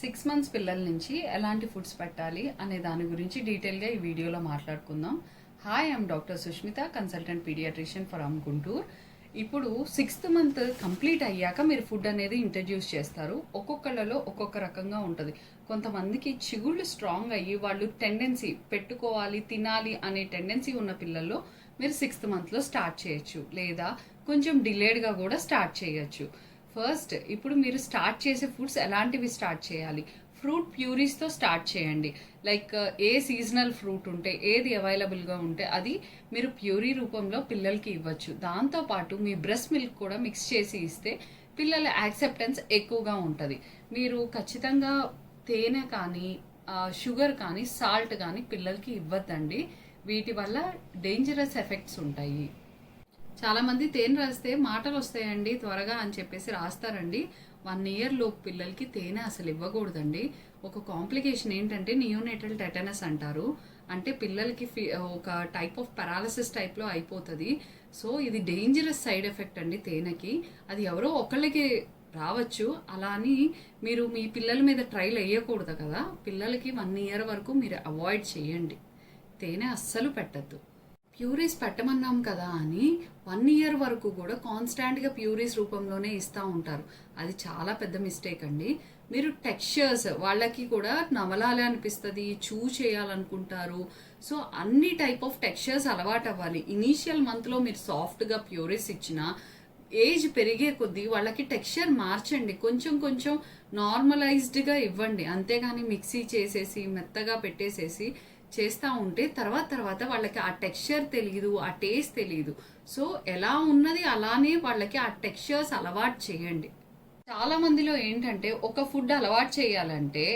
Six months పిల్లల నుంచి ఎలాంటి ఫుడ్స్ పెట్టాలి అనే దాని గురించి డీటెయిల్గా ఈ వీడియోలో మాట్లాడుకుందాం. Hi I'm doctor Sushmita consultant paediatrician for um Guntur ఇప్పుడు సిక్స్త్ మంత్ కంప్లీట్ అయ్యాక మీరు ఫుడ్ అనేది ఇంట్రడ్యూస్ చేస్తారు. ఒక్కొక్కళ్ళలో ఒక్కొక్క రకంగా ఉంటుంది. కొంతమందికి చిగుళ్ళు స్ట్రాంగ్ అయ్యి వాళ్ళు టెండెన్సీ పెట్టుకోవాలి తినాలి అనే టెండెన్సీ ఉన్న పిల్లల్లో మీరు సిక్స్త్ మంత్లో స్టార్ట్ చేయొచ్చు. లేదా కొంచెం డిలేడ్గా కూడా స్టార్ట్ చేయొచ్చు. ఫస్ట్ ఇప్పుడు మీరు స్టార్ట్ చేసే ఫుడ్స్ ఎలాంటివి స్టార్ట్ చేయాలి? ఫ్రూట్ ప్యూరీస్తో స్టార్ట్ చేయండి. లైక్ uh, ఏ సీజనల్ ఫ్రూట్ ఉంటే ఏది అవైలబుల్గా ఉంటే అది మీరు ప్యూరీ రూపంలో పిల్లలకి ఇవ్వచ్చు. దాంతోపాటు మీ బ్రెస్ట్ మిల్క్ కూడా మిక్స్ చేసి ఇస్తే పిల్లల యాక్సెప్టెన్స్ ఎక్కువగా ఉంటుంది. మీరు ఖచ్చితంగా తేనె కానీ షుగర్ కానీ సాల్ట్ కానీ పిల్లలకి ఇవ్వద్దండి. వీటి వల్ల డేంజరస్ ఎఫెక్ట్స్ ఉంటాయి. చాలా మంది తేనె రాస్తే మాటలు వస్తాయండి త్వరగా అని చెప్పేసి రాస్తారండి. వన్ ఇయర్ లోపు పిల్లలకి తేనె అసలు ఇవ్వకూడదండి. ఒక కాంప్లికేషన్ ఏంటంటే నియోనేటల్ టెటనస్ అంటారు. అంటే పిల్లలకి ఒక టైప్ ఆఫ్ పారాలసిస్ టైప్లో అయిపోతుంది. సో ఇది డేంజరస్ సైడ్ ఎఫెక్ట్ అండి తేనెకి. అది ఎవరో ఒకళ్ళకి రావచ్చు. అలా అని మీరు మీ పిల్లల మీద ట్రైల్ వేయకూడదు కదా. పిల్లలకి వన్ ఇయర్ వరకు మీరు అవాయిడ్ చేయండి. తేనె అస్సలు పెట్టద్దు. ప్యూరీస్ పెట్టమన్నాం కదా అని వన్ ఇయర్ వరకు కూడా కాన్స్టాంట్గా ప్యూరీస్ రూపంలోనే ఇస్తూ ఉంటారు. అది చాలా పెద్ద మిస్టేక్ అండి. మీరు టెక్స్చర్స్ వాళ్ళకి కూడా నవలాలే అనిపిస్తుంది చూ చేయాలనుకుంటారు. సో అన్ని టైప్ ఆఫ్ టెక్స్చర్స్ అలవాటు అవ్వాలి. ఇనీషియల్ మంత్లో మీరు సాఫ్ట్గా ప్యూరీస్ ఇచ్చినా ఏజ్ పెరిగే కొద్దీ వాళ్ళకి టెక్స్చర్ మార్చండి. కొంచెం కొంచెం నార్మలైజ్డ్గా ఇవ్వండి. అంతేగాని మిక్సీ చేసేసి మెత్తగా పెట్టేసేసి చేస్తూ ఉంటే తర్వాత తర్వాత వాళ్ళకి ఆ టెక్స్చర్ తెలియదు ఆ టేస్ట్ తెలియదు సో ఎలా ఉన్నది అలానే వాళ్ళకి ఆ టెక్స్చర్స్ అలవాటు చేయండి. చాలా మందిలో ఏంటంటే ఒక ఫుడ్ అలవాటు చేయాలంటే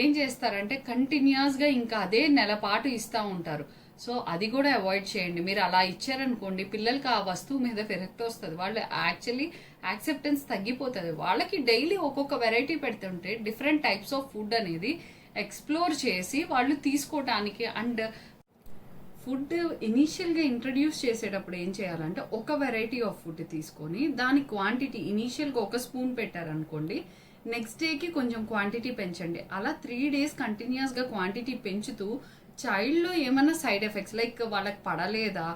ఏం చేస్తారంటే కంటిన్యూస్గా ఇంకా అదే నెల పాటు ఇస్తూ ఉంటారు. సో అది కూడా అవాయిడ్ చేయండి. మీరు అలా ఇచ్చారనుకోండి పిల్లలకి ఆ వస్తువు మీద విరక్తి వస్తుంది. వాళ్ళు యాక్చువల్లీ యాక్సెప్టెన్స్ తగ్గిపోతుంది. వాళ్ళకి డైలీ ఒక్కొక్క వెరైటీ పెడుతుంటే డిఫరెంట్ టైప్స్ ఆఫ్ ఫుడ్ అనేది ఎక్స్ప్లోర్ చేసి వాళ్ళు తీసుకోవటానికి అండ్ ఫుడ్ ఇనీషియల్గా ఇంట్రడ్యూస్ చేసేటప్పుడు ఏం చేయాలంటే ఒక వెరైటీ ఆఫ్ ఫుడ్ తీసుకొని దాని క్వాంటిటీ ఇనీషియల్గా ఒక స్పూన్ పెట్టారనుకోండి నెక్స్ట్ డేకి కొంచెం క్వాంటిటీ పెంచండి. అలా త్రీ డేస్ కంటిన్యూస్గా క్వాంటిటీ పెంచుతూ చైల్డ్లో ఏమైనా సైడ్ ఎఫెక్ట్స్ లైక్ వాళ్ళకి పడలేదా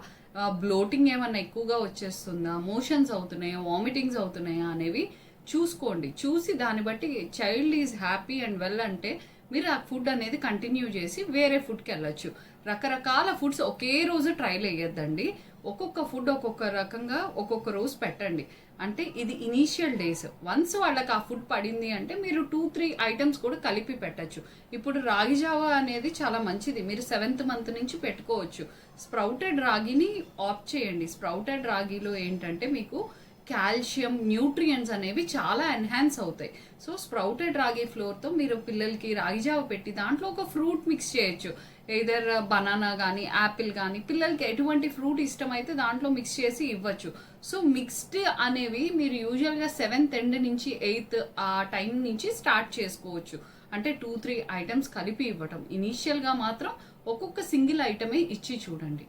బ్లోటింగ్ ఏమన్నా ఎక్కువగా వచ్చేస్తుందా మోషన్స్ అవుతున్నాయా వామిటింగ్స్ అవుతున్నాయా అనేవి చూసుకోండి. చూసి దాన్ని బట్టి child is happy and well అంటే మీరు ఆ ఫుడ్ అనేది కంటిన్యూ చేసి వేరే ఫుడ్కి వెళ్ళొచ్చు. రకరకాల ఫుడ్స్ ఒకే రోజు ట్రైల్ వేయద్దండి ఒక్కొక్క ఫుడ్ ఒక్కొక్క రకంగా ఒక్కొక్క రోజు పెట్టండి. అంటే ఇది ఇనీషియల్ డేస్ వన్స్ వాళ్ళకి ఆ ఫుడ్ పడింది అంటే మీరు టూ త్రీ ఐటమ్స్ కూడా కలిపి పెట్టచ్చు. ఇప్పుడు రాగి జావా అనేది చాలా మంచిది. మీరు సెవెంత్ మంత్ నుంచి పెట్టుకోవచ్చు. స్ప్రౌటెడ్ రాగిని ఆఫ్ చేయండి. స్ప్రౌటెడ్ రాగిలో ఏంటంటే మీకు కాల్షియం న్యూట్రియంట్స్ అనేవి చాలా ఎన్హాన్స్ అవుతాయి. సో స్ప్రౌటెడ్ రాగి ఫ్లోర్తో మీరు పిల్లలకి రాగి జావ పెట్టి దాంట్లో ఒక ఫ్రూట్ మిక్స్ చేయొచ్చు. ఏదర్ బనానా కానీ యాపిల్ కానీ పిల్లలకి ఎటువంటి ఫ్రూట్ ఇష్టమైతే దాంట్లో మిక్స్ చేసి ఇవ్వచ్చు. సో మిక్స్డ్ అనేవి మీరు యూజువల్గా సెవెంత్ ఎండ్ నుంచి ఎయిత్ ఆ టైం నుంచి స్టార్ట్ చేసుకోవచ్చు. అంటే టూ త్రీ ఐటమ్స్ కలిపి ఇవ్వటం. ఇనీషియల్గా మాత్రం ఒక్కొక్క సింగిల్ ఐటమే ఇచ్చి చూడండి.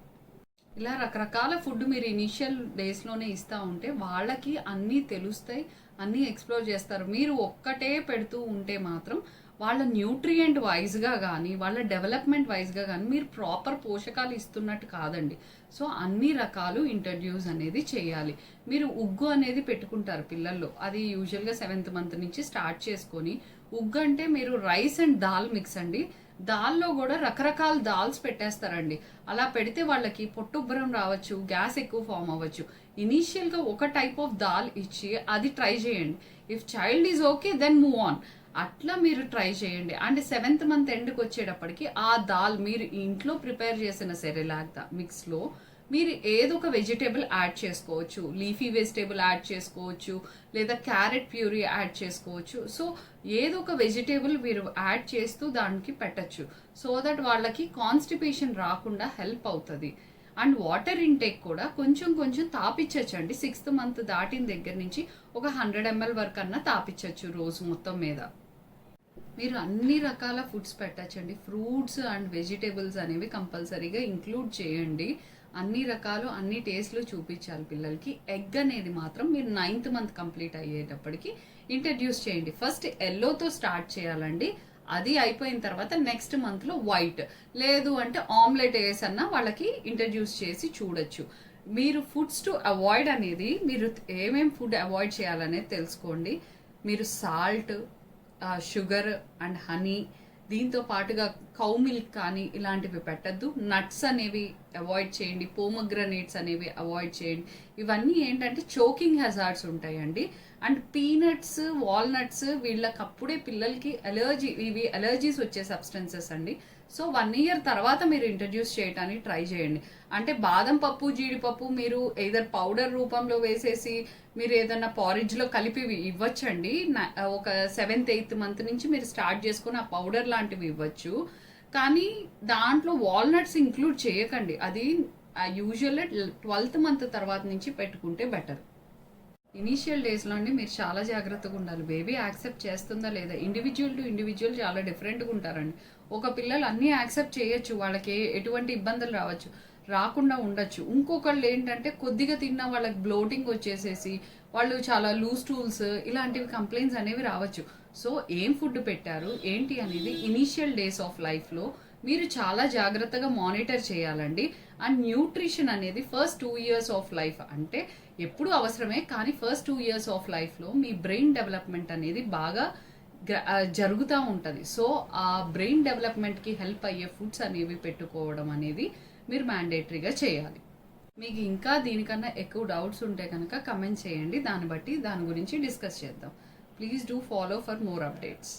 ఇలా రకరకాల ఫుడ్ మీరు ఇనిషియల్ డేస్లోనే ఇస్తూ ఉంటే వాళ్ళకి అన్నీ తెలుస్తాయి అన్నీ ఎక్స్ప్లోర్ చేస్తారు. మీరు ఒక్కటే పెడుతూ ఉంటే మాత్రం వాళ్ళ న్యూట్రియంట్ వైజ్గా కానీ వాళ్ళ డెవలప్మెంట్ వైజ్గా కానీ మీరు ప్రాపర్ పోషకాలు ఇస్తున్నట్టు కాదండి. సో అన్ని రకాలు ఇంట్రడ్యూస్ అనేది చేయాలి. మీరు ఉగ్గు అనేది పెట్టుకుంటారు పిల్లల్లో. అది యూజువల్గా సెవెంత్ మంత్ నుంచి స్టార్ట్ చేసుకొని ఉగ్గు అంటే మీరు రైస్ అండ్ దాల్ మిక్స్ అండి. దాల్లో కూడా రకరకాల దాల్స్ పెట్టేస్తారండి. అలా పెడితే వాళ్ళకి పొట్టుబ్బరం రావచ్చు గ్యాస్ ఎక్కువ ఫామ్ అవ్వచ్చు. ఇనీషియల్గా ఒక టైప్ ఆఫ్ దాల్ ఇచ్చి అది ట్రై చేయండి. If child is okay then move on అట్లా మీరు ట్రై చేయండి. అండ్ సెవెంత్ మంత్ ఎండ్కి వచ్చేటప్పటికి ఆ దాల్ మీరు ఇంట్లో ప్రిపేర్ చేసిన సెరెలాక్ మిక్స్లో మీరు ఏదో ఒక వెజిటేబుల్ యాడ్ చేసుకోవచ్చు లీఫీ వెజిటేబుల్ యాడ్ చేసుకోవచ్చు లేదా క్యారెట్ ప్యూరీ యాడ్ చేసుకోవచ్చు. సో ఏదో ఒక వెజిటేబుల్ మీరు యాడ్ చేస్తూ దానికి పెట్టచ్చు. సో దట్ వాళ్ళకి కాన్స్టిపేషన్ రాకుండా హెల్ప్ అవుతుంది. అండ్ వాటర్ ఇంటేక్ కూడా కొంచెం కొంచెం తాపించచ్చండి సిక్స్త్ మంత్ దాటిన దగ్గర నుంచి ఒక హండ్రెడ్ ఎంఎల్ వరకు అన్నా తాపించచ్చు రోజు మొత్తం మీద. మీరు అన్ని రకాల ఫుడ్స్ పెట్టచ్చండి. ఫ్రూట్స్ అండ్ వెజిటేబుల్స్ అనేవి కంపల్సరీగా ఇంక్లూడ్ చేయండి. అన్ని రకాలు అన్ని టేస్ట్లు చూపించాలి పిల్లలకి. ఎగ్ అనేది మాత్రం మీరు నైన్త్ మంత్ కంప్లీట్ అయ్యేటప్పటికి ఇంట్రడ్యూస్ చేయండి. ఫస్ట్ ఎల్లోతో స్టార్ట్ చేయాలండి. అది అయిపోయిన తర్వాత నెక్స్ట్ మంత్లో వైట్ లేదు అంటే ఆమ్లెట్ వేసన్నా వాళ్ళకి ఇంట్రడ్యూస్ చేసి చూడొచ్చు. మీరు ఫుడ్స్ టు అవాయిడ్ అనేది మీరు ఏమేమి ఫుడ్ అవాయిడ్ చేయాలనేది తెలుసుకోండి. మీరు సాల్ట్ షుగర్ అండ్ హనీ దీంతో పాటుగా కౌ మిల్క్ కానీ ఇలాంటివి పెట్టద్దు. నట్స్ అనేవి అవాయిడ్ చేయండి. పోమగ్రనేట్స్ అనేవి అవాయిడ్ చేయండి. ఇవన్నీ ఏంటంటే చోకింగ్ హెజార్డ్స్ ఉంటాయండి. అండ్ పీనట్స్ వాల్నట్స్ వీళ్ళకి అప్పుడే పిల్లలకి అలర్జీ ఇవి అలర్జీస్ వచ్చే సబ్స్టెన్సెస్ అండి. సో వన్ ఇయర్ తర్వాత మీరు ఇంట్రడ్యూస్ చేయడానికి ట్రై చేయండి. అంటే బాదం పప్పు జీడిపప్పు మీరు ఏదర్ పౌడర్ రూపంలో వేసేసి మీరు ఏదన్నా పారిజ్లో కలిపి ఇవ్వచ్చండి. ఒక సెవెంత్ ఎయిత్ మంత్ నుంచి మీరు స్టార్ట్ చేసుకుని ఆ పౌడర్ లాంటివి ఇవ్వచ్చు. కానీ దాంట్లో వాల్నట్స్ ఇంక్లూడ్ చేయకండి. అది యూజువల్ ట్వెల్త్ మంత్ తర్వాత నుంచి పెట్టుకుంటే బెటర్ ఇనీషియల్ డేస్లో అండి మీరు చాలా జాగ్రత్తగా ఉండాలి. బేబీ యాక్సెప్ట్ చేస్తుందా లేదా? ఇండివిజువల్ టు ఇండివిజువల్ చాలా డిఫరెంట్గా ఉంటారండి. ఒక పిల్లలు అన్నీ యాక్సెప్ట్ చేయొచ్చు. వాళ్ళకి ఎటువంటి ఇబ్బందులు రావచ్చు. రాకుండా ఉండొచ్చు. ఇంకొకళ్ళు ఏంటంటే కొద్దిగా తిన్న వాళ్ళకి బ్లోటింగ్ వచ్చేసేసి వాళ్ళు చాలా లూజ్ టూల్స్ ఇలాంటివి కంప్లైంట్స్ అనేవి రావచ్చు. సో ఏం ఫుడ్ పెట్టారు? ఏంటి అనేది ఇనీషియల్ డేస్ ఆఫ్ లైఫ్లో మీరు చాలా జాగ్రత్తగా మానిటర్ చేయాలండి. అండ్ న్యూట్రిషన్ అనేది first two years of life అంటే ఎప్పుడు అవసరమే కానీ ఫస్ట్ టూ ఇయర్స్ ఆఫ్ లైఫ్లో మీ బ్రెయిన్ డెవలప్మెంట్ అనేది బాగా జరుగుతూ ఉంటుంది. సో ఆ బ్రెయిన్ డెవలప్మెంట్కి హెల్ప్ అయ్యే ఫుడ్స్ అనేవి పెట్టుకోవడం అనేది మీరు మ్యాండేటరీగా చేయాలి. మీకు ఇంకా దీనికన్నా ఎక్కువ డౌట్స్ ఉంటే కనుక కమెంట్ చేయండి. దాన్ని బట్టి దాని గురించి డిస్కస్ చేద్దాం. Please do follow for more updates